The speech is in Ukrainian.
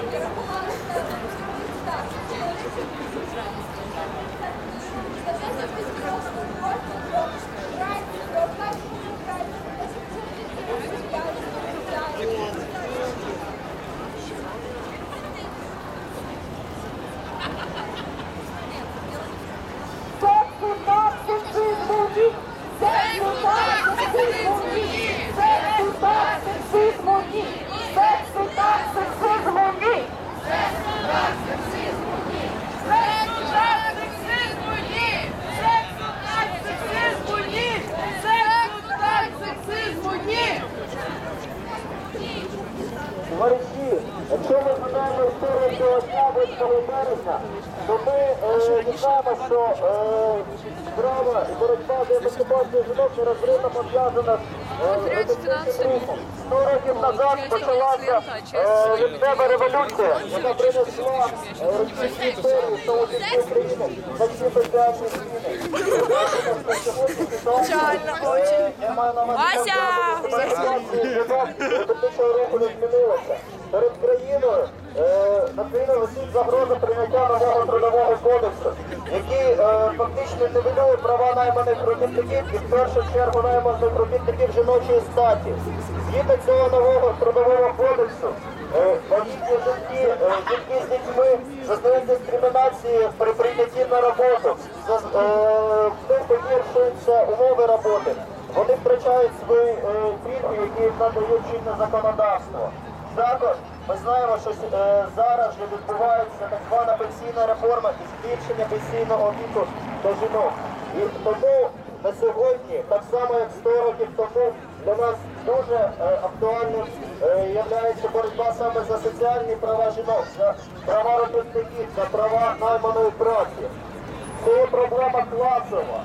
Ha ha ha! ஒரு якщо ми згадаємо історію цього дня 8 березня, то ми е, дізнаємо, що е, справа і боротьба за емансипацію жінок нерозривно пов'язана з е, рухом. 100 років назад почалася е, лютнева революція, яка принесла е, Російській імперії Україну на всі соціальні зміни. Вася! до тисячого року не змінилася. Країну висить загроза прийняття нового трудового кодексу, який е, фактично нивелює права найманих робітників і в першу чергу найманих робітників жіночої статі. Згідно цього нового трудового кодексу, е, вагітні жінки, е, жінки з дітьми зазнають дискримінації при прийнятті на роботу. Е, В погіршуються умови роботи. Вони втрачають свої пільги, які надають чинне законодавство. Також ми знаємо, що е, зараз же відбувається так звана пенсійна реформа і збільшення пенсійного віку для жінок. І тому на сьогодні, так само як 100 років тому, для нас дуже е, актуальним е, є боротьба саме за соціальні права жінок, за права робітників, за права найманої праці. Це є проблема класова.